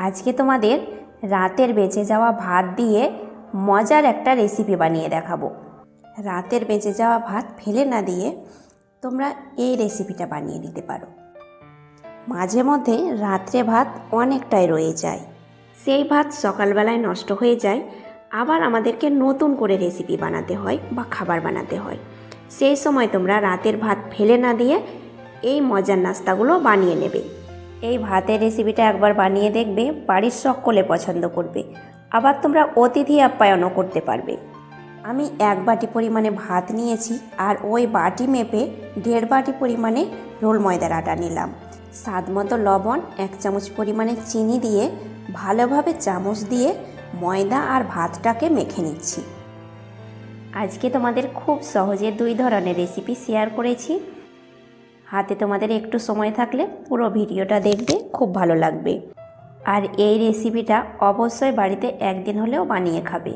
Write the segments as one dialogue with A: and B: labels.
A: আজকে তোমাদের রাতের বেঁচে যাওয়া ভাত দিয়ে মজার একটা রেসিপি বানিয়ে দেখাবো। রাতের বেঁচে যাওয়া ভাত ফেলে না দিয়ে তোমরা এই রেসিপিটা বানিয়ে নিতে পারো। মাঝে মধ্যে রাত্রে ভাত অনেকটাই রয়ে যায়। সেই ভাত সকালবেলায় নষ্ট হয়ে যায়, আবার আমাদেরকে নতুন করে রেসিপি বানাতে হয় বা খাবার বানাতে হয়। সেই সময় তোমরা রাতের ভাত ফেলে না দিয়ে এই মজার নাস্তাগুলো বানিয়ে নেবে। এই ভাতের রেসিপিটা একবার বানিয়ে দেখবে, বাড়ির সকলে পছন্দ করবে। আবার তোমরা অতিথি আপ্যায়নও করতে পারবে। আমি এক বাটি পরিমাণে ভাত নিয়েছি আর ওই বাটি মেপে দেড় বাটি পরিমাণে রোল ময়দার আটা নিলাম। স্বাদ মতো লবণ, এক চামচ পরিমাণে চিনি দিয়ে ভালোভাবে চামচ দিয়ে ময়দা আর ভাতটাকে মেখে নিচ্ছি। আজকে তোমাদের খুব সহজে দুই ধরনের রেসিপি শেয়ার করেছি। হাতে তোমাদের একটু সময় থাকলে পুরো ভিডিওটা দেখবে, খুব ভালো লাগবে। আর এই রেসিপিটা অবশ্যই বাড়িতে একদিন হলেও বানিয়ে খাবে।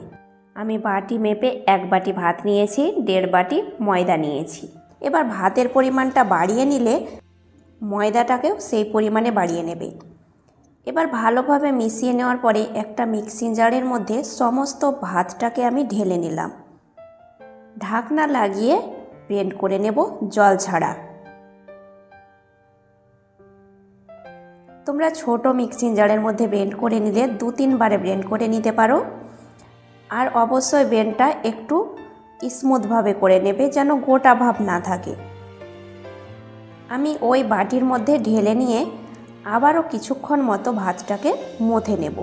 A: আমি বাটি মেপে এক বাটি ভাত নিয়েছি, দেড় বাটি ময়দা নিয়েছি। এবার ভাতের পরিমাণটা বাড়িয়ে নিলে ময়দাটাকেও সেই পরিমাণে বাড়িয়ে নেবে। এবার ভালোভাবে মিশিয়ে নেওয়ার পরে একটা মিক্সিং জারের মধ্যে সমস্ত ভাতটাকে আমি ঢেলে নিলাম। ঢাকনা লাগিয়ে ব্লেন্ড করে নেব জল ছাড়া। তোমরা ছোট মিক্সিং জারের মধ্যে ব্লেন্ড করে নিলে দু তিনবারে ব্লেন্ড করে নিতে পারো। আর অবশ্যই ব্লেন্ডটা একটু স্মুথভাবে করে নেবে যেন গোটা ভাব না থাকে। আমি ওই বাটির মধ্যে ঢেলে নিয়ে আবারও কিছুক্ষণ মতো ভাতটাকে মথে নেব।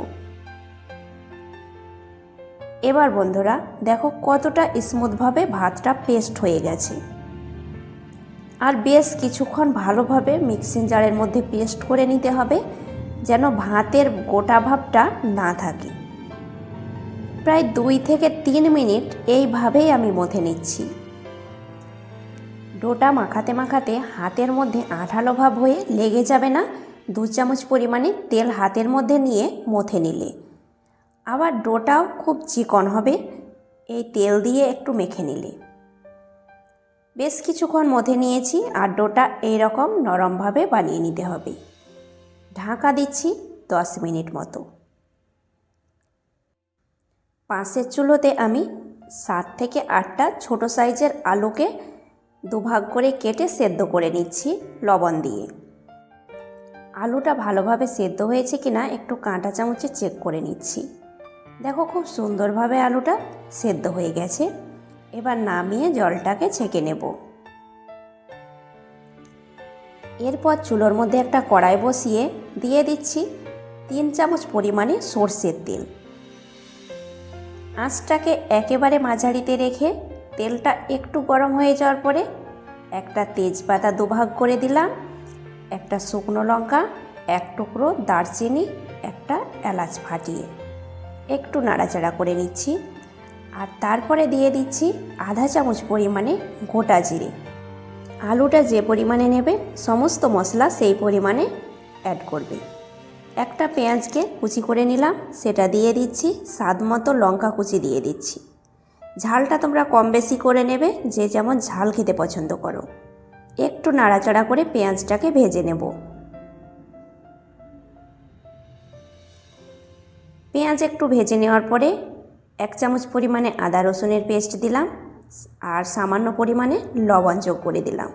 A: এবার বন্ধুরা, দেখো কতটা স্মুথভাবে ভাতটা পেস্ট হয়ে গেছে। আর বেশ কিছুক্ষণ ভালোভাবে মিক্সিং জারের মধ্যে পেস্ট করে নিতে হবে, যেন ভাতের গোটা ভাবটা না থাকে। প্রায় দুই থেকে তিন মিনিট এইভাবেই আমি মথে নিচ্ছি। ডোটা মাখাতে মাখাতে হাতের মধ্যে আঠালো ভাব হয়ে লেগে যাবে না, দু চামচ পরিমাণে তেল হাতের মধ্যে নিয়ে মথে নিলে। আবার ডোটাও খুব চিকন হবে, এই তেল দিয়ে একটু মেখে নিলে। বেশ কিছুক্ষণ মধ্যে নিয়েছি আর ডোটা এইরকম নরমভাবে বানিয়ে নিতে হবে। ঢাকা দিচ্ছি দশ মিনিট মতো। পাশের চুলোতে আমি সাত থেকে আটটা ছোট সাইজের আলুকে দুভাগ করে কেটে সেদ্ধ করে নিচ্ছি লবণ দিয়ে। আলুটা ভালোভাবে সেদ্ধ হয়েছে কি না একটু কাঁটা চামচে চেক করে নিচ্ছি। দেখো খুব সুন্দরভাবে আলুটা সেদ্ধ হয়ে গেছে। এবার নামিয়ে জলটাকে ছেঁকে নেব। এরপর চুলোর মধ্যে একটা কড়াই বসিয়ে দিয়ে দিচ্ছি তিন চামচ পরিমাণে সর্ষের তেল। আঁচটাকে একেবারে মাঝারিতে রেখে তেলটা একটু গরম হয়ে যাওয়ার পরে একটা তেজপাতা দুভাগ করে দিলাম, একটা শুকনো লঙ্কা, এক টুকরো দারচিনি, একটা এলাচ ফাটিয়ে। একটু নাড়াচাড়া করে নিচ্ছি। আর তারপরে দিয়ে দিচ্ছি আধা চামচ পরিমাণে গোটা জিরে। আলুটা যে পরিমাণে নেবে, সমস্ত মশলা সেই পরিমাণে অ্যাড করবে। একটা পেঁয়াজকে কুচি করে নিলাম, সেটা দিয়ে দিচ্ছি, স্বাদ মতো লঙ্কা কুচি দিয়ে দিচ্ছি। ঝালটা তোমরা কম বেশি করে নেবে, যে যেমন ঝাল খেতে পছন্দ করো। একটু নাড়াচাড়া করে পেঁয়াজটাকে ভেজে নেব। পেঁয়াজ একটু ভেজে নেওয়ার পরে এক চামচ পরিমাণে আদা রসুনের পেস্ট দিলাম আর সামান্য পরিমাণে লবণ যোগ করে দিলাম।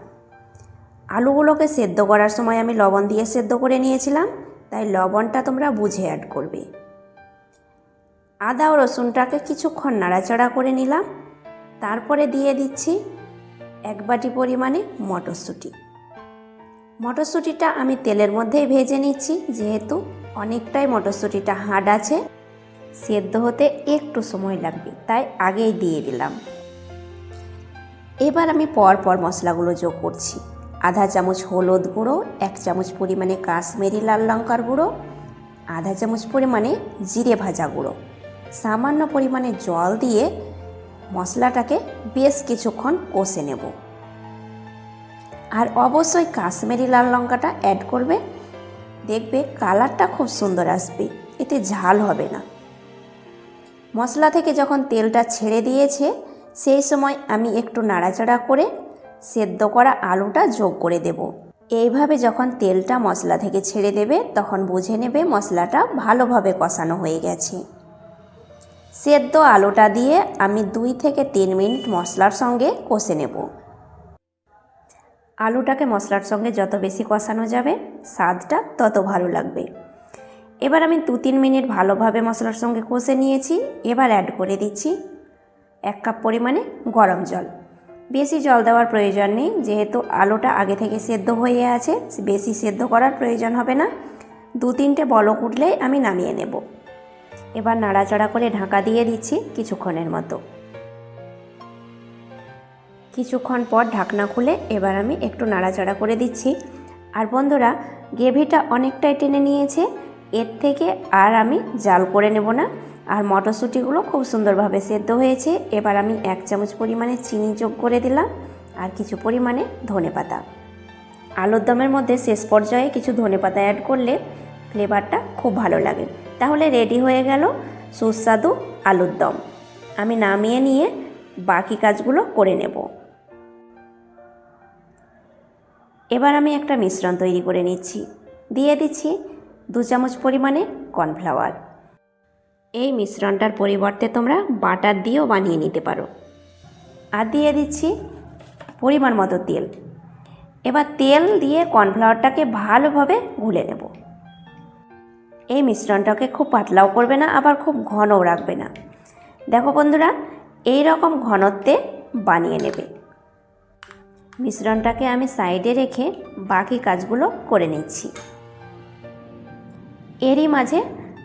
A: আলুগুলোকে সেদ্ধ করার সময় আমি লবণ দিয়ে সেদ্ধ করে নিয়েছিলাম, তাই লবণটা তোমরা বুঝে অ্যাড করবে। আদা ও রসুনটাকে কিছুক্ষণ নাড়াচাড়া করে নিলাম, তারপরে দিয়ে দিচ্ছি এক বাটি পরিমাণে মটরশুঁটি। মটরশুঁটিটা আমি তেলের মধ্যেই ভেজে নিচ্ছি, যেহেতু অনেকটাই মটরশুঁটিটা হার্ড আছে। সেদ্ধ হতে একটু সময় লাগবে, তাই আগেই দিয়ে দিলাম। এবার আমি পর পর মশলাগুলো যোগ করছি। আধা চামচ হলুদ গুঁড়ো, এক চামচ পরিমাণে কাশ্মীরি লাল লঙ্কার গুঁড়ো, আধা চামচ পরিমাণে জিরে ভাজা গুঁড়ো। সামান্য পরিমাণে জল দিয়ে মশলাটাকে বেশ কিছুক্ষণ কষে নেব। আর অবশ্যই কাশ্মীরি লাল লঙ্কাটা অ্যাড করবে। দেখবে কালারটা খুব সুন্দর আসবে, এতে ঝাল হবে না। মশলা থেকে যখন তেলটা ছেড়ে দিয়েছে, সেই সময় আমি একটু নাড়াচাড়া করে সেদ্ধ করা আলুটা যোগ করে দেব। এইভাবে যখন তেলটা মশলা থেকে ছেড়ে দেবে, তখন বুঝে নেবে মশলাটা ভালোভাবে কষানো হয়ে গেছে। সেদ্ধ আলুটা দিয়ে আমি দুই থেকে তিন মিনিট মশলার সঙ্গে কষে নেব। আলুটাকে মশলার সঙ্গে যত বেশি কষানো যাবে, স্বাদটা তত ভালো লাগবে। এবার আমি দু তিন মিনিট ভালোভাবে মশলার সঙ্গে কষে নিয়েছি, এবার অ্যাড করে দিচ্ছি এক কাপ পরিমাণে গরম জল। বেশি জল দেওয়ার প্রয়োজন নেই, যেহেতু আলুটা আগে থেকে সেদ্ধ হয়ে আছে, বেশি সেদ্ধ করার প্রয়োজন হবে না। দু তিনটে বলক উঠলেই আমি নামিয়ে নেব। এবার নাড়াচাড়া করে ঢাকা দিয়ে দিচ্ছি কিছুক্ষণের মতো। কিছুক্ষণ পর ঢাকনা খুলে এবার আমি একটু নাড়াচাড়া করে দিচ্ছি। আর বন্ধুরা, গ্রেভিটা অনেকটাই টেনে নিয়েছে। এর থেকে আর আমি জাল করে নেব না। আর মটরশুঁটিগুলো খুব সুন্দরভাবে সেদ্ধ হয়েছে। এবার আমি এক চামচ পরিমাণে চিনি যোগ করে দিলাম। আর কিছু পরিমাণে ধনে পাতা আলুর দমের মধ্যে শেষ পর্যায়ে কিছু ধনে পাতা অ্যাড করলে ফ্লেভারটা খুব ভালো লাগে। তাহলে রেডি হয়ে গেল সুস্বাদু আলুর দম। আমি নামিয়ে নিয়ে বাকি কাজগুলো করে নেব। এবার আমি একটা মিশ্রণ তৈরি করে নিচ্ছি। দিয়ে দিচ্ছি দু চামচ পরিমাণে কর্নফ্লাওয়ার। এই মিশ্রণটার পরিবর্তে তোমরা বাটার দিয়েও বানিয়ে নিতে পারো। আর দিয়ে দিচ্ছি পরিমাণ মতো তেল। এবার তেল দিয়ে কর্নফ্লাওয়ারটাকে ভালোভাবে গুলে নেব। এই মিশ্রণটাকে খুব পাতলাও করবে না, আবার খুব ঘনও রাখবে না। দেখো বন্ধুরা এই রকম ঘনত্বে বানিয়ে নেবে। মিশ্রণটাকে আমি সাইডে রেখে বাকি কাজগুলো করে নিচ্ছি। এরই মাঝে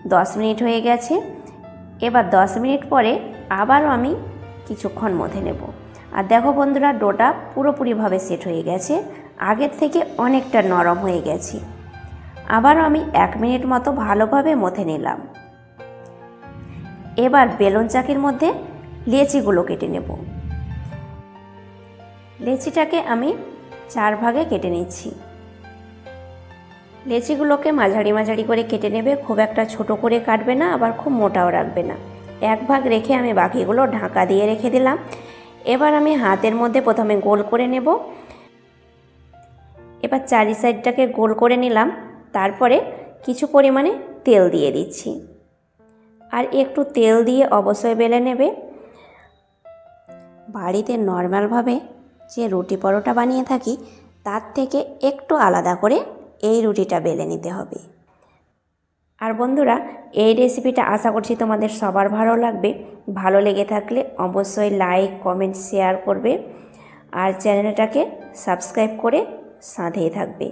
A: দশ মিনিট হয়ে গেছে। এবার দশ মিনিট পরে আবারও আমি কিছুক্ষণ মধ্যে নেব। আর দেখো বন্ধুরা, ডোটা পুরোপুরিভাবে সেট হয়ে গেছে। আগের থেকে অনেকটা নরম হয়ে গেছে। আবারও আমি এক মিনিট মতো ভালোভাবে মথে নিলাম। এবার বেলুন চাকির মধ্যে লেচিগুলো কেটে নেব। লেচিটাকে আমি চার ভাগে কেটে নিচ্ছি। লেচিগুলোকে মাঝারি মাঝারি করে কেটে নেবে, খুব একটা ছোট করে কাটবে না, আবার খুব মোটাও রাখবে না। এক ভাগ রেখে আমি বাকিগুলো ঢাকা দিয়ে রেখে দিলাম। এবার আমি হাতের মধ্যে প্রথমে গোল করে নেব। এবার চারি সাইডটাকে গোল করে নিলাম। তারপরে কিছু পরিমাণে তেল দিয়ে দিচ্ছি। আর একটু তেল দিয়ে অবশ্যই বেলে নেবে। বাড়িতে নর্মালভাবে যে রুটি পরোটা বানিয়ে থাকি, তার থেকে একটু আলাদা করে এই রুটিটা বেলে নিতে হবে। আর বন্ধুরা, এই রেসিপিটা আশা করছি তোমাদের সবার ভালো লাগবে। ভালো লেগে থাকলে অবশ্যই লাইক কমেন্ট শেয়ার করবে। আর চ্যানেলটাকে সাবস্ক্রাইব করে সাঁধেই থাকবে।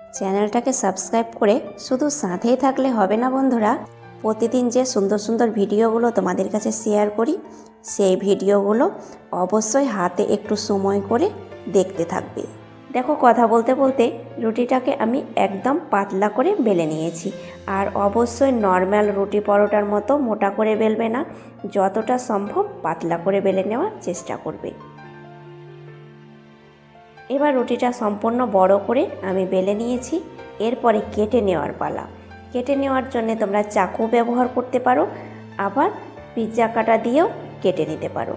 A: চ্যানেলটাকে সাবস্ক্রাইব করে শুধু সাঁধেই থাকলে হবে না বন্ধুরা, প্রতিদিন যে সুন্দর সুন্দর ভিডিওগুলো তোমাদের কাছে শেয়ার করি, সেই ভিডিওগুলো অবশ্যই হাতে একটু সময় করে দেখতে থাকবে। দেখো কথা বলতে বলতে রুটিটাকে আমি একদম পাতলা করে বেলে নিয়েছি। আর অবশ্যই নর্মাল রুটি পরোটার মতো মোটা করে বেলবে না, যতটা সম্ভব পাতলা করে বেলে নেওয়ার চেষ্টা করবে। এবার রুটিটা সম্পূর্ণ বড় করে আমি বেলে নিয়েছি, এরপরে কেটে নেওয়ার পালা। কেটে নেওয়ার জন্য তোমরা চাকু ব্যবহার করতে পারো, আবার পিৎজা কাটা দিয়েও কেটে নিতে পারো।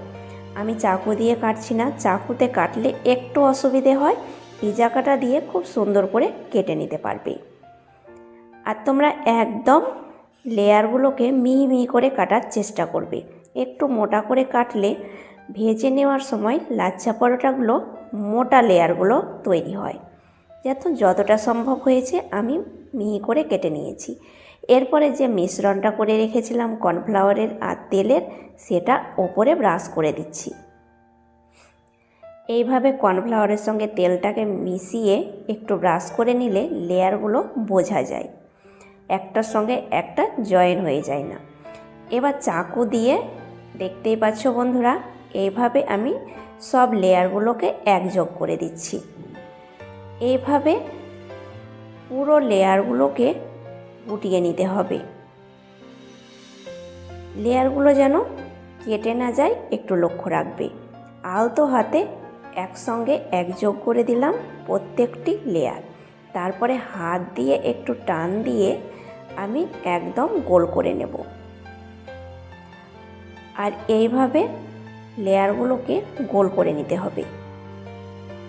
A: আমি চাকু দিয়ে কাটছি না, চাকুতে কাটলে একটু অসুবিধে হয় পিজা কাটা দিয়ে খুব সুন্দর করে কেটে নিতে পারবে। আর তোমরা একদম লেয়ারগুলোকে মিহি মিহি করে কাটার চেষ্টা করবে। একটু মোটা করে কাটলে ভেজে নেওয়ার সময় লাচ্ছা পরোটাগুলো মোটা লেয়ারগুলো তৈরি হয়। যাতে যতটা সম্ভব হয়েছে আমি মিহি করে কেটে নিয়েছি। এরপরে যে মিশ্রণটা করে রেখেছিলাম কর্নফ্লাওয়ারের আর তেলের, সেটা ওপরে ব্রাশ করে দিচ্ছি। এইভাবে কর্নফ্লাওয়ারের সঙ্গে তেলটাকে মিশিয়ে একটু ব্রাশ করে নিলে লেয়ারগুলো বোঝা যায়। একটার সঙ্গে একটা জয়েন হয়ে যায় না। এবার চাকু দিয়ে দেখতেই পাচ্ছ বন্ধুরা, এইভাবে আমি সব লেয়ারগুলোকে একযোগ করে দিচ্ছি। এইভাবে পুরো লেয়ারগুলোকে গুটিয়ে নিতে হবে। লেয়ারগুলো যেন কেটে না যায়, একটু লক্ষ্য রাখবে। আলতো হাতে একসঙ্গে একযোগ করে দিলাম প্রত্যেকটি লেয়ার তারপরে হাত দিয়ে একটু টান দিয়ে আমি একদম গোল করে নেব। আর এইভাবে লেয়ারগুলোকে গোল করে নিতে হবে।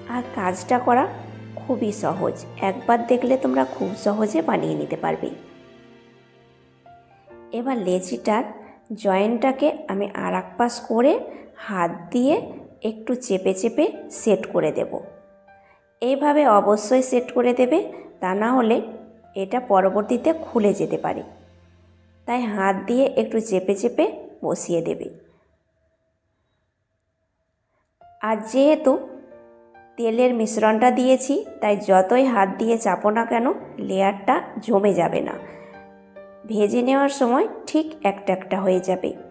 A: আর কাজটা করা খুব খুবই সহজ। একবার দেখলে তোমরা খুব সহজে বানিয়ে নিতে পারবে। এবার লেচিটার জয়েন্টটাকে আমি আর পাশ করে হাত দিয়ে একটু চেপে চেপে সেট করে দেব। এইভাবে অবশ্যই সেট করে দেবে, তা না হলে এটা পরবর্তীতে খুলে যেতে পারে। তাই হাত দিয়ে একটু চেপে চেপে বসিয়ে দেবে। আর যেহেতু তেলের মিশ্রণটা দিয়েছি, তাই যতই হাত দিয়ে চাপো না কেন, লেয়ারটা জমে যাবে না। ভেজে নেওয়ার সময় ঠিক একটা একটা হয়ে যাবে।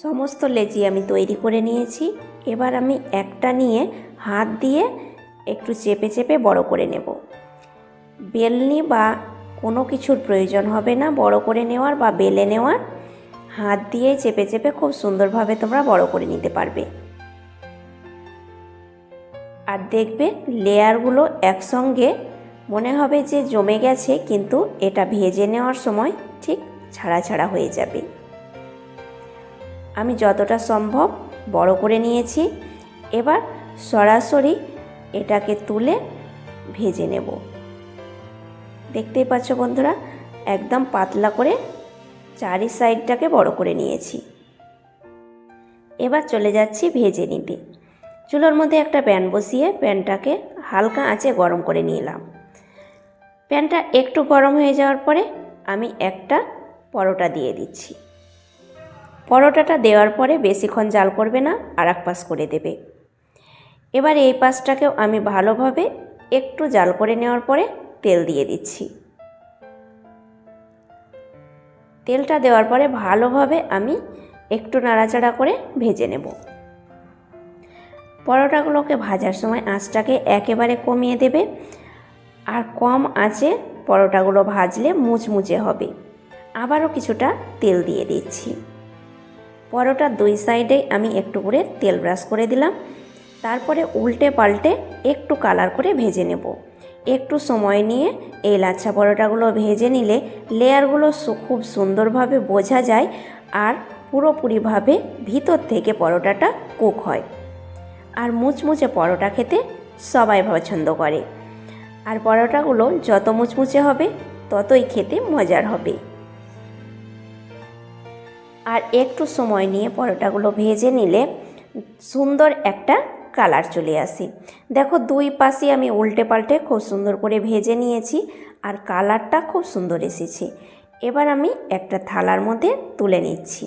A: সমস্ত লেচি আমি তৈরি করে নিয়েছি। এবার আমি একটা নিয়ে হাত দিয়ে একটু চেপে চেপে বড় করে নেব। বেলনি বা কোনো কিছুর প্রয়োজন হবে না, বড় করে নেওয়ার বা বেলে নেওয়ার। হাত দিয়ে চেপে চেপে খুব সুন্দরভাবে তোমরা বড় করে নিতে পারবে। আর দেখবে লেয়ারগুলো একসঙ্গে মনে হবে যে জমে গেছে, কিন্তু এটা ভেজে নেওয়ার সময় ঠিক ছাড়া ছাড়া হয়ে যাবে। আমি যতটা সম্ভব বড় করে নিয়েছি। এবার সরাসরি এটাকে তুলে ভেজে নেব। দেখতেই পাচ্ছ বন্ধুরা, একদম পাতলা করে চারি সাইডটাকে বড় করে নিয়েছি। এবার চলে যাচ্ছি ভেজে নিতে। চুলোর মধ্যে একটা প্যান বসিয়ে প্যানটাকে হালকা আঁচে গরম করে নিলাম। প্যানটা একটু গরম হয়ে যাওয়ার পরে আমি একটা পরোটা দিয়ে দিচ্ছি। পরোটাটা দেওয়ার পরে বেশিক্ষণ জাল করবে না, আর এক পাশ করে দেবে। এবার এই পাশটাকেও আমি ভালোভাবে একটু জাল করে নেওয়ার পরে তেল দিয়ে দিচ্ছি। তেলটা দেওয়ার পরে ভালোভাবে আমি একটু নাড়াচাড়া করে ভেজে নেব। পরোটাগুলোকে ভাজার সময় আঁচটাকে একেবারে কমিয়ে দেবে, আর কম আঁচে পরোটাগুলো ভাজলে মুচমুচে হবে। আবারও কিছুটা তেল দিয়ে দিচ্ছি। পরোটার দুই সাইডেই আমি একটু করে তেল ব্রাশ করে দিলাম। তারপরে উল্টে পাল্টে একটু কালার করে ভেজে নেব। একটু সময় নিয়ে এই লাচ্ছা পরোটাগুলো ভেজে নিলে লেয়ারগুলো খুব সুন্দরভাবে বোঝা যায় আর পুরোপুরিভাবে ভিতর থেকে পরোটাটা কুক হয়। আর মুচমুচে পরোটা খেতে সবাই পছন্দ করে। আর পরোটাগুলো যত মুচমুচে হবে, ততই খেতে মজার হবে। আর একটু সময় নিয়ে পরোটাগুলো ভেজে নিলে সুন্দর একটা কালার চলে আসে। দেখো দুই পাশে আমি উল্টে পাল্টে খুব সুন্দর করে ভেজে নিয়েছি আর কালারটা খুব সুন্দর এসেছে। এবার আমি একটা থালার মধ্যে তুলে নিচ্ছি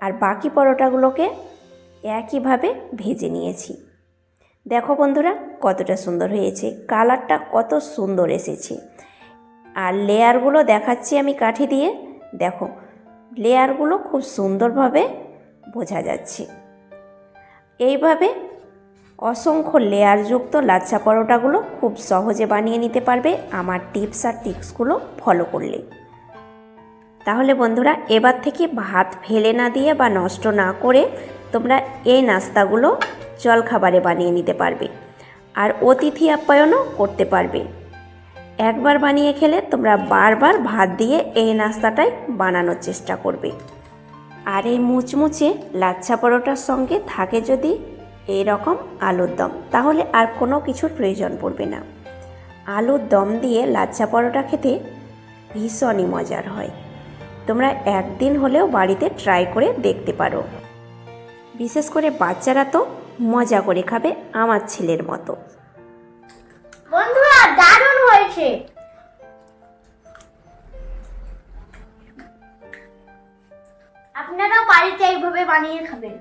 A: আর বাকি পরোটাগুলোকে একইভাবে ভেজে নিয়েছি। দেখো বন্ধুরা কতটা সুন্দর হয়েছে, কালারটা কত সুন্দর এসেছে। আর লেয়ারগুলো দেখাচ্ছি আমি কাঠি দিয়ে। দেখো লেয়ারগুলো খুব সুন্দরভাবে বোঝা যাচ্ছে। এইভাবে অসংখ্য লেয়ারযুক্ত লাচ্ছা পরোটাগুলো খুব সহজে বানিয়ে নিতে পারবে আমার টিপস আর টিক্সগুলো ফলো করলে। তাহলে বন্ধুরা, এবার থেকে ভাত ফেলে না দিয়ে বা নষ্ট না করে তোমরা এই নাস্তাগুলো জলখাবারে বানিয়ে নিতে পারবে। আর অতিথি আপ্যায়নও করতে পারবে। একবার বানিয়ে খেলে তোমরা বারবার ভাত দিয়ে এই নাস্তাটাই বানানোর চেষ্টা করবে। আর এই মুচমুচে লাচ্ছা পরোটার সঙ্গে থাকে যদি এই রকম আলুর দম, তাহলে আর কোনো কিছুর প্রয়োজন পড়বে না। আলুর দম দিয়ে লাচ্ছা পরোটা খেতে ভীষণই মজার হয়। তোমরা একদিন হলেও বাড়িতে ট্রাই করে দেখতে পারো। বিশেষ করে বাচ্চারা তো মজা করে খাবে আমার ছেলের মতো।
B: বন্ধুরা, দারুণ হয়েছে? আপনারা বাড়িতে এইভাবে বানিয়ে খাবেন।